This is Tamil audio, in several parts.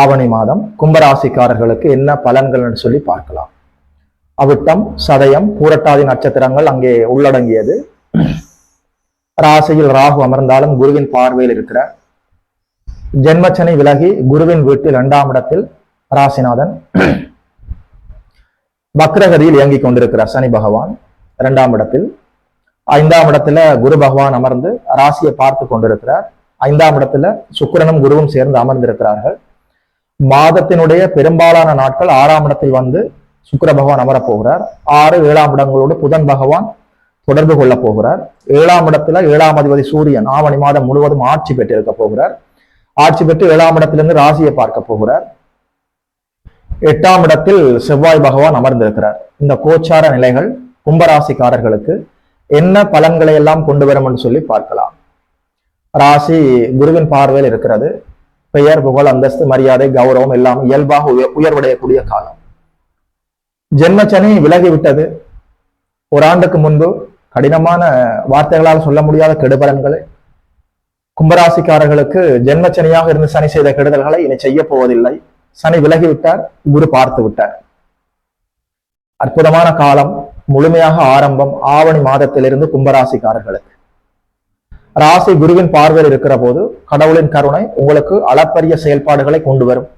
ஆவணி மாதம் கும்பராசிக்காரர்களுக்கு என்ன பலன்கள்னு சொல்லி பார்க்கலாம். அவிட்டம் சதயம் பூரட்டாதி நட்சத்திரங்கள் அங்கே உள்ளடங்கியது. ராசியில் ராகு அமர்ந்தாலும் குருவின் பார்வையில் இருக்கிற ஜென்மச்சனை விலகி குருவின் வீட்டில் இரண்டாம் இடத்தில் ராசிநாதன். வக்ரகதியில் இயங்கிக் கொண்டிருக்கிறார் சனி பகவான் இரண்டாம் இடத்தில். ஐந்தாம் இடத்துல குரு பகவான் அமர்ந்து ராசியை பார்த்து கொண்டிருக்கிறார். ஐந்தாம் இடத்துல சுக்கிரனும் குருவும் சேர்ந்து அமர்ந்திருக்கிறார்கள். மாதத்தினுடைய பெரும்பாலான நாட்கள் ஆறாம் இடத்தில் வந்து சுக்கர பகவான் அமரப் போகிறார். ஆறு ஏழாம் இடங்களோடு புதன் பகவான் தொடர்பு கொள்ளப் போகிறார். ஏழாம் இடத்துல ஏழாம் அதிபதி சூரியன் ஆவணி மாதம் முழுவதும் ஆட்சி பெற்றிருக்க போகிறார். ஆட்சி பெற்று ஏழாம் இடத்திலிருந்து ராசியை பார்க்க போகிறார். எட்டாம் இடத்தில் செவ்வாய் பகவான் அமர்ந்திருக்கிறார். இந்த கோச்சார நிலைகள் கும்பராசிக்காரர்களுக்கு என்ன பலன்களை எல்லாம் கொண்டு வரும் என்று சொல்லி பார்க்கலாம். ராசி குருவின் பார்வையில் இருக்கிறது. பெயர் புகழ் அந்தஸ்து மரியாதை கௌரவம் எல்லாம் இயல்பாக உயர்வடையக்கூடிய காலம். ஜென்மச்சனி விலகிவிட்டது. ஒரு ஆண்டுக்கு முன்பு கடினமான வார்த்தைகளால் சொல்ல முடியாத கெடுபலன்களை கும்பராசிக்காரர்களுக்கு ஜென்மச்சனியாக இருந்து சனி செய்த கெடுதல்களை இனி செய்ய போவதில்லை. சனி விலகிவிட்டார் குரு பார்த்து விட்டார். அற்புதமான காலம் முழுமையாக ஆரம்பம் ஆவணி மாதத்திலிருந்து கும்பராசிக்காரர்களுக்கு. ராசி குருவின் பார்வையில் இருக்கிற போது கடவுளின் கருணை உங்களுக்கு அளப்பரிய செயல்பாடுகளை கொண்டு வரும்.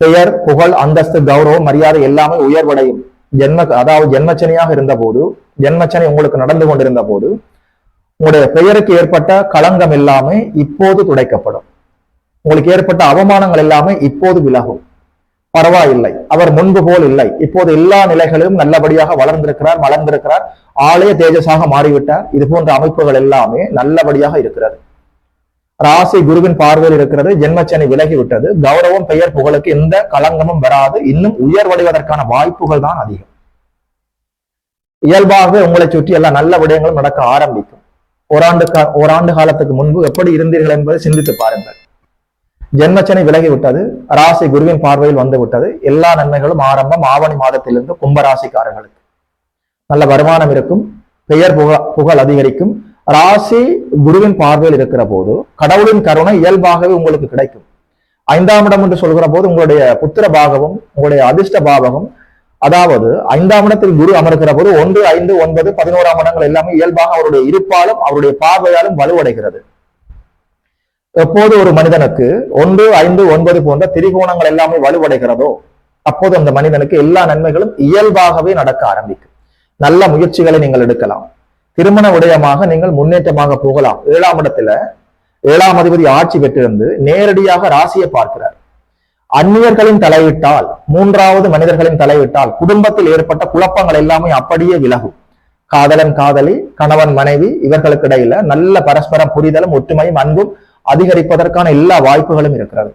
பெயர் புகழ் அந்தஸ்து கௌரவம் மரியாதை எல்லாமே உயர்வடையும். ஜென்ம அதாவது ஜென்மச்சனியாக இருந்த போது ஜென்மச்சனை உங்களுக்கு நடந்து கொண்டிருந்த போது உங்களுடைய பெயருக்கு ஏற்பட்ட களங்கம் எல்லாமே இப்போது துடைக்கப்படும். உங்களுக்கு ஏற்பட்ட அவமானங்கள் எல்லாமே இப்போது விலகும். பரவாயில்லை. அவர் முன்பு போல் இல்லை. இப்போது எல்லா நிலைகளிலும் நல்லபடியாக வளர்ந்திருக்கிறார் வளர்ந்திருக்கிறார். ஆலய தேஜஸாக மாறிவிட்டார். இது போன்ற அமைப்புகள் எல்லாமே நல்லபடியாக இருக்கிறது. ராசி குருவின் பார்வையில் இருக்கிறது. ஜென்மச்சனி விலகி விட்டது கௌரவம் பெயர் புகழுக்கு எந்த களங்கமும் வராது. இன்னும் உயர்வடைவதற்கான வாய்ப்புகள் தான் அதிகம். இயல்பாகவே உங்களை சுற்றி எல்லா நல்ல விடயங்களும் நடக்க ஆரம்பிக்கும். ஓராண்டு கா- ஓராண்டு காலத்துக்கு முன்பு எப்படி இருந்தீர்கள் என்பதை சிந்தித்து பாருங்கள். ஜென்மச்சனை விலகி விட்டது ராசி குருவின் பார்வையில் வந்து விட்டது. எல்லா நன்மைகளும் ஆரம்பம் ஆவணி மாதத்திலிருந்து கும்பராசிக்காரர்களுக்கு. நல்ல வருமானம் இருக்கும் பெயர் புகழ் புகழ் அதிகரிக்கும். ராசி குருவின் பார்வையில் இருக்கிற போது கடவுளின் கருணை இயல்பாகவே உங்களுக்கு கிடைக்கும். ஐந்தாம் இடம் என்று சொல்கிற போது உங்களுடைய புத்திர பாகமும் உங்களுடைய அதிர்ஷ்ட பாவகம் அதாவது ஐந்தாம் இடத்தில் குரு அமர்கிற போது ஒன்று ஐந்து ஒன்பது பதினோராம் இடங்கள் எல்லாமே இயல்பாக அவருடைய இருப்பாலும் அவருடைய பார்வையாலும் வலுவடைகிறது. எப்போது ஒரு மனிதனுக்கு ஒன்று ஐந்து ஒன்பது போன்ற திரிகோணங்கள் எல்லாமே வலுவடைகிறதோ அப்போது அந்த மனிதனுக்கு எல்லா நன்மைகளும் இயல்பாகவே நடக்க ஆரம்பிக்கும். நல்ல முயற்சிகளை நீங்கள் எடுக்கலாம். திருமண விடயமாக நீங்கள் முன்னேற்றமாக போகலாம். ஏழாம் இடத்துல ஏழாம் அதிபதி ஆட்சி பெற்றிருந்து நேரடியாக ராசியை பார்க்கிறார். அந்நியர்களின் தலையிட்டால் மூன்றாவது மனிதர்களின் தலையிட்டால் குடும்பத்தில் ஏற்பட்ட குழப்பங்கள் எல்லாமே அப்படியே விலகும். காதலன் காதலி கணவன் மனைவி இவர்களுக்கு இடையில நல்ல பரஸ்பர புரிதலும் ஒற்றுமையும் அன்பும் அதிகரிப்பதற்கான எல்லா வாய்ப்புகளும் இருக்கிறது.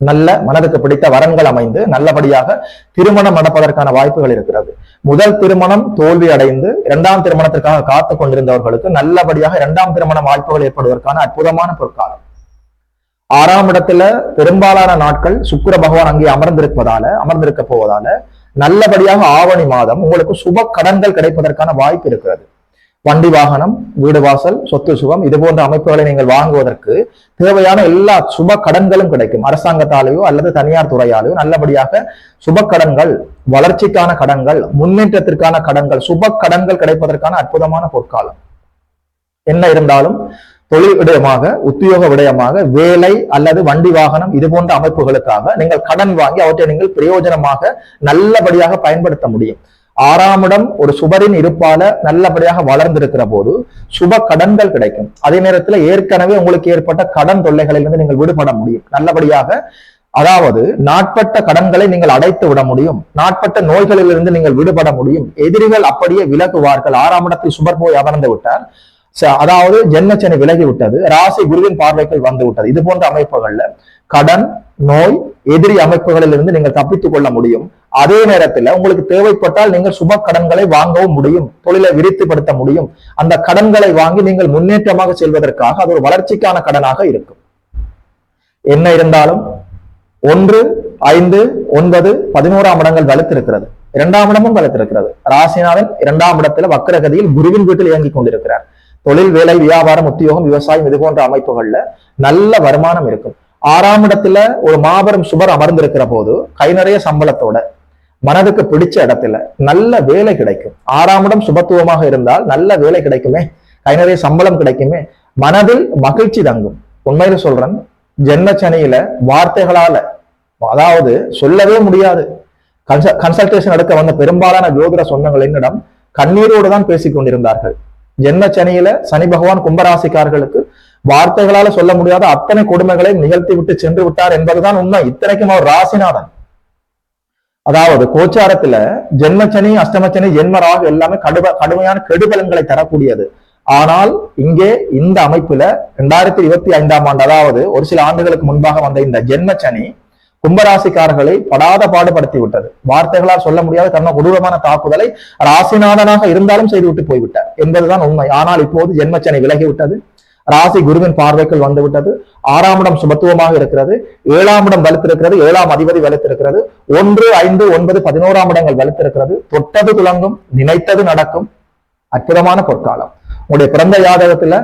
நல்ல மனதுக்கு பிடித்த வரன்கள் அமைந்து நல்லபடியாக திருமணம் நடப்பதற்கான வாய்ப்புகள் இருக்கிறது. முதல் திருமணம் தோல்வி அடைந்து இரண்டாம் திருமணத்திற்காக காத்து கொண்டிருந்தவர்களுக்கு நல்லபடியாக இரண்டாம் திருமண வாய்ப்புகள் ஏற்படுவதற்கான அற்புதமான பொற்காலம். ஆறாம் இடத்துல பெரும்பாலான நாட்கள் சுக்கர பகவான் அங்கே அமர்ந்திருப்பதால அமர்ந்திருக்க போவதால நல்லபடியாக ஆவணி மாதம் உங்களுக்கு சுப கடன்கள் கிடைப்பதற்கான வாய்ப்பு இருக்கிறது. வண்டி வாகனம் வீடு வாசல் சொத்து சுகம் இது போன்ற அமைப்புகளை நீங்கள் வாங்குவதற்கு தேவையான எல்லா சுப கடன்களும் கிடைக்கும். அரசாங்கத்தாலேயோ அல்லது தனியார் துறையாலேயோ நல்லபடியாக சுப கடன்கள் வளர்ச்சிக்கான கடன்கள் முன்னேற்றத்திற்கான கடன்கள் சுப கடன்கள் கிடைப்பதற்கான அற்புதமான பொற்காலம். என்ன இருந்தாலும் தொழில் விடயமாக உத்தியோக விடயமாக வேலை அல்லது வண்டி வாகனம் இது போன்ற அமைப்புகளுக்காக நீங்கள் கடன் வாங்கி அவற்றை நீங்கள் பிரயோஜனமாக நல்லபடியாக பயன்படுத்த முடியும். ஆறாம் இடம் ஒரு சுபரின் இருப்பால நல்லபடியாக வளர்ந்திருக்கிற போது சுப கடன்கள் கிடைக்கும். அதே நேரத்துல ஏற்கனவே உங்களுக்கு ஏற்பட்ட கடன் தொல்லைகளிலிருந்து நீங்கள் விடுபட முடியும். நல்லபடியாக அதாவது நாட்பட்ட கடன்களை நீங்கள் அடைத்து விட முடியும். நாட்பட்ட நோய்களிலிருந்து நீங்கள் விடுபட முடியும். எதிரிகள் அப்படியே விலகுவார்கள். ஆறாம் இடத்தில் சுபர் போய் அமர்ந்து விட்டார். அதாவது ஜென்மச்சனி விலகி விட்டது. ராசி குருவின் பார்வைக்குள் வந்து விட்டது. இது போன்ற அமைப்புகள்ல கடன் நோய் எதிரி அமைப்புகளில் இருந்து நீங்கள் தப்பித்துக் கொள்ள முடியும். அதே நேரத்தில் உங்களுக்கு தேவைப்பட்டால் நீங்கள் சுப கடன்களை வாங்கவும் முடியும். தொழிலை விரித்துப்படுத்த முடியும். அந்த கடன்களை வாங்கி நீங்கள் முன்னேற்றமாக செல்வதற்காக அது ஒரு வளர்ச்சிக்கான கடனாக இருக்கும். என்ன இருந்தாலும் ஒன்று ஐந்து ஒன்பது பதினோராம் இடங்கள் வலுத்திருக்கிறது. இரண்டாம் இடமும் வலுத்திருக்கிறது. ராசிநாதன் இரண்டாம் இடத்துல வக்கரகதியில் குருவின் வீட்டில் இயங்கிக் கொண்டிருக்கிறார். தொழில் வேலை வியாபாரம் உத்தியோகம் விவசாயம் இது போன்ற அமைப்புகள்ல நல்ல வருமானம் இருக்கும். ஆறாம் இடத்துல ஒரு மாபெரும் சுபர் அமர்ந்திருக்கிற போது கை நிறைய சம்பளத்தோட மனதுக்கு பிடிச்ச இடத்துல நல்ல வேலை கிடைக்கும். ஆறாம் இடம் சுபத்துவமாக இருந்தால் நல்ல வேலை கிடைக்குமே கை நிறைய சம்பளம் கிடைக்குமே மனதில் மகிழ்ச்சி தங்கும். உண்மையில சொல்றேன் ஜென்மச்சனையில வார்த்தைகளால அதாவது சொல்லவே முடியாது. கன்சல்டேஷன் எடுக்க வந்த பெரும்பாலான ஜோதிட சொந்தங்கள் என்னிடம் கண்ணீரோடு தான் பேசிக் கொண்டிருந்தார்கள் ஜென்மச்சனையில சனி பகவான் கும்பராசிக்கார்களுக்கு வார்த்தைகளால சொல்ல முடியாத அத்தனை கொடுமைகளை நிகழ்த்தி விட்டு சென்று விட்டார் என்பதுதான் உண்மை. இத்தனைக்கும் அவர் ராசிநாதன். அதாவது கோச்சாரத்துல ஜென்மச்சனி அஷ்டமச்சனி ஜென்மராக எல்லாமே கடுவ கடுமையான கெடுபலன்களை தரக்கூடியது. ஆனால் இங்கே இந்த அமைப்புல இரண்டாயிரத்தி இருபத்தி ஐந்தாம் ஆண்டு அதாவது ஒரு சில ஆண்டுகளுக்கு முன்பாக வந்த இந்த ஜென்மச்சனி கும்பராசிக்காரர்களை படாத பாடுபடுத்தி விட்டது. வார்த்தைகளால் சொல்ல முடியாத கர்ண கொடூரமான தாக்குதலை ராசிநாதனாக இருந்தாலும் செய்துவிட்டு போய்விட்டார் என்பதுதான் உண்மை. ஆனால் இப்போது ஜென்மச்சனை விலகிவிட்டது ராசி குருவின் பார்வைக்குள் வந்துவிட்டது. ஆறாம் இடம் சுபத்துவமாக இருக்கிறது. ஏழாம் இடம் வலுத்திருக்கிறது. ஏழாம் அதிபதி வலுத்திருக்கிறது. ஒன்று ஐந்து ஒன்பது பதினோராம் இடங்கள் வலுத்திருக்கிறது. தொட்டது துளங்கும் நினைத்தது நடக்கும். அற்புதமான பொற்காலம். உங்களுடைய பிறந்த ஜாதகத்துல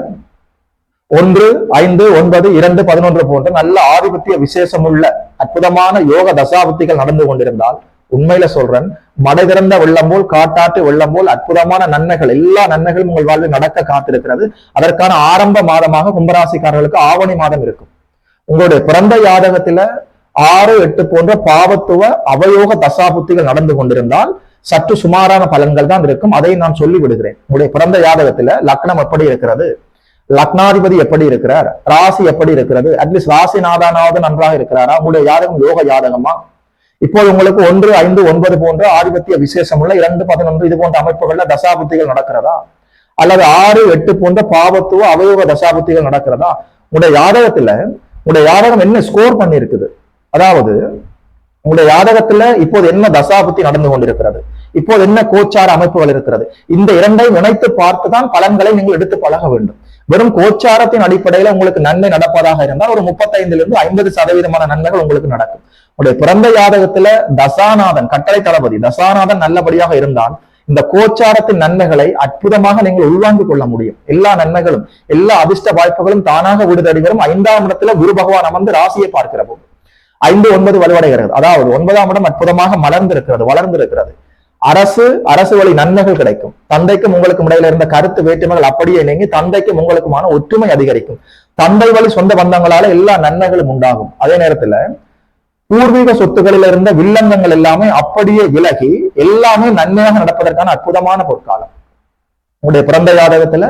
ஒன்று ஐந்து ஒன்பது இரண்டு பதினொன்று போன்ற நல்ல ஆதிபத்திய விசேஷமுள்ள அற்புதமான யோக தசாபுத்திகள் நடந்து கொண்டிருந்தால் உண்மையில சொல்றேன் மடை திறந்த வெள்ளம் போல் காட்டாற்று வெள்ளம் போல் அற்புதமான நன்மைகள் எல்லா நன்மைகளும் உங்கள் வாழ்வில் நடக்க காத்திருக்கிறது. அதற்கான ஆரம்ப மாதமாக கும்பராசிக்காரர்களுக்கு ஆவணி மாதம் இருக்கும். உங்களுடைய பிறந்த யாதகத்துல ஆறு எட்டு போன்ற பாவத்துவ அவயோக தசாபுத்திகள் நடந்து கொண்டிருந்தால் சற்று சுமாரான பலன்கள் தான் இருக்கும். அதை நான் சொல்லி விடுகிறேன் உங்களுடைய பிறந்த யாதகத்துல லக்னம் எப்படி இருக்கிறது? லக்னாதிபதி எப்படி இருக்கிறார்? ராசி எப்படி இருக்கிறது? அட்லீஸ்ட் ராசிநாதானாவது நன்றாக இருக்கிறாரா? உங்களுடைய யாதகம் யோக யாதகமா இப்போது உங்களுக்கு ஒன்று ஐந்து ஒன்பது போன்ற ஆதிபத்திய விசேஷம் உள்ள இரண்டு பதினொன்று இது போன்ற அமைப்புகள்ல தசாபுத்திகள் நடக்கிறதா? அல்லது ஆறு எட்டு போன்ற பாவத்துவ அவயோக தசாபுத்திகள் நடக்கிறதா? உங்களுடைய யாதகத்துல உங்களுடைய யாதகம் என்ன ஸ்கோர் பண்ணி இருக்குது அதாவது உங்களுடைய யாதகத்துல இப்போது என்ன தசாபுத்தி நடந்து கொண்டிருக்கிறது? இப்போது என்ன கோச்சார அமைப்புகள் இருக்கிறது? இந்த இரண்டையும் இணைத்து பார்த்துதான் பலன்களை நீங்கள் எடுத்து பழக வேண்டும். வெறும் கோச்சாரத்தின் அடிப்படையில உங்களுக்கு நன்மை நடப்பதாக இருந்தால் ஒரு முப்பத்தைந்துல இருந்து ஐம்பது சதவீதமான நன்மைகள் உங்களுக்கு நடக்கும். உடைய பிறந்த யாதகத்துல தசாநாதன் கட்டளை தளபதி தசாநாதன் நல்லபடியாக இருந்தால் இந்த கோச்சாரத்தின் நன்மைகளை அற்புதமாக நீங்கள் உள்வாங்கிக் கொள்ள முடியும். எல்லா நன்மைகளும் எல்லா அதிர்ஷ்ட வாய்ப்புகளும் தானாக விடுதடி வரும் ஐந்தாம் இடத்துல குரு பகவான் அமர்ந்து ராசியை பார்க்கிற போது. ஐந்து ஒன்பது வலுவடைகிறது. அதாவது ஒன்பதாம் இடம் அற்புதமாக மலர்ந்திருக்கிறது வளர்ந்திருக்கிறது. அரசு அரசு வழி நன்மைகள் கிடைக்கும். தந்தைக்கும் உங்களுக்கும் இடையில இருந்த கருத்து வேற்றுமைகள் அப்படியே நீங்கி தந்தைக்கும் உங்களுக்குமான ஒற்றுமை அதிகரிக்கும். தந்தை வழி சொந்த பந்தங்களால எல்லா நன்மைகளும் உண்டாகும். அதே நேரத்துல பூர்வீக சொத்துக்களில் இருந்த வில்லங்கங்கள் எல்லாமே அப்படியே விலகி எல்லாமே நன்மையாக நடப்பதற்கான அற்புதமான பொற்காலம். உங்களுடைய பிறந்த ஜாதகத்துல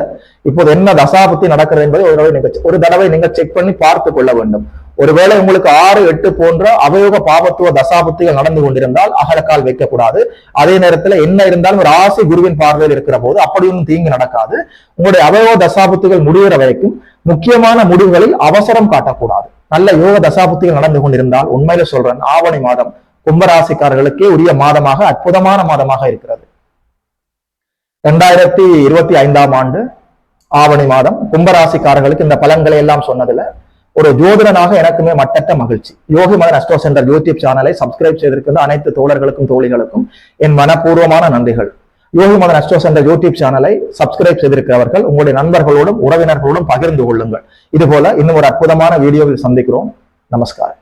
இப்போது என்ன தசாபத்தி நடக்கிறது என்பதை ஒரு தடவை நீங்க ஒரு தடவை நீங்க செக் பண்ணி பார்த்து கொள்ள வேண்டும். ஒருவேளை உங்களுக்கு ஆறு எட்டு போன்ற அவயோக பாபத்துவ தசாபத்துகள் நடந்து கொண்டிருந்தால் அகலக்கால் வைக்கக்கூடாது. அதே நேரத்துல என்ன இருந்தாலும் ராசி குருவின் பார்வையில் இருக்கிற போது அப்படியும் தீங்கு நடக்காது. உங்களுடைய அவயோக தசாபத்துகள் முடிகிற வரைக்கும் முக்கியமான முடிவுகளில் அவசரம் காட்டக்கூடாது. நல்ல யோக தசாபுத்திகள் நடந்து கொண்டிருந்தால் உண்மையில சொல்றேன் ஆவணி மாதம் கும்பராசிக்காரர்களுக்கே உரிய மாதமாக அற்புதமான மாதமாக இருக்கிறது. இரண்டாயிரத்தி இருபத்தி ஐந்தாம் ஆண்டு ஆவணி மாதம் கும்பராசிக்காரர்களுக்கு இந்த பலன்களை எல்லாம் சொன்னதுல ஒரு ஜோதிடனாக எனக்குமே மட்டற்ற மகிழ்ச்சி. யோகி மகன் அஸ்ட்ரோ சென்டர் யூடியூப் சேனலை சப்ஸ்கிரைப் செய்திருக்கின்ற அனைத்து தோழர்களுக்கும் தோழிகளுக்கும் என் மனப்பூர்வமான நன்றிகள். Yogi Madan astro centre YouTube சேனலை சப்ஸ்கிரைப் செய்திருக்கிறவர்கள் உங்களுடைய நண்பர்களோடும் உறவினர்களோடும் பகிர்ந்து கொள்ளுங்கள். இது போல இன்னும் ஒரு அற்புதமான வீடியோவில் சந்திக்கிறோம். நமஸ்காரம்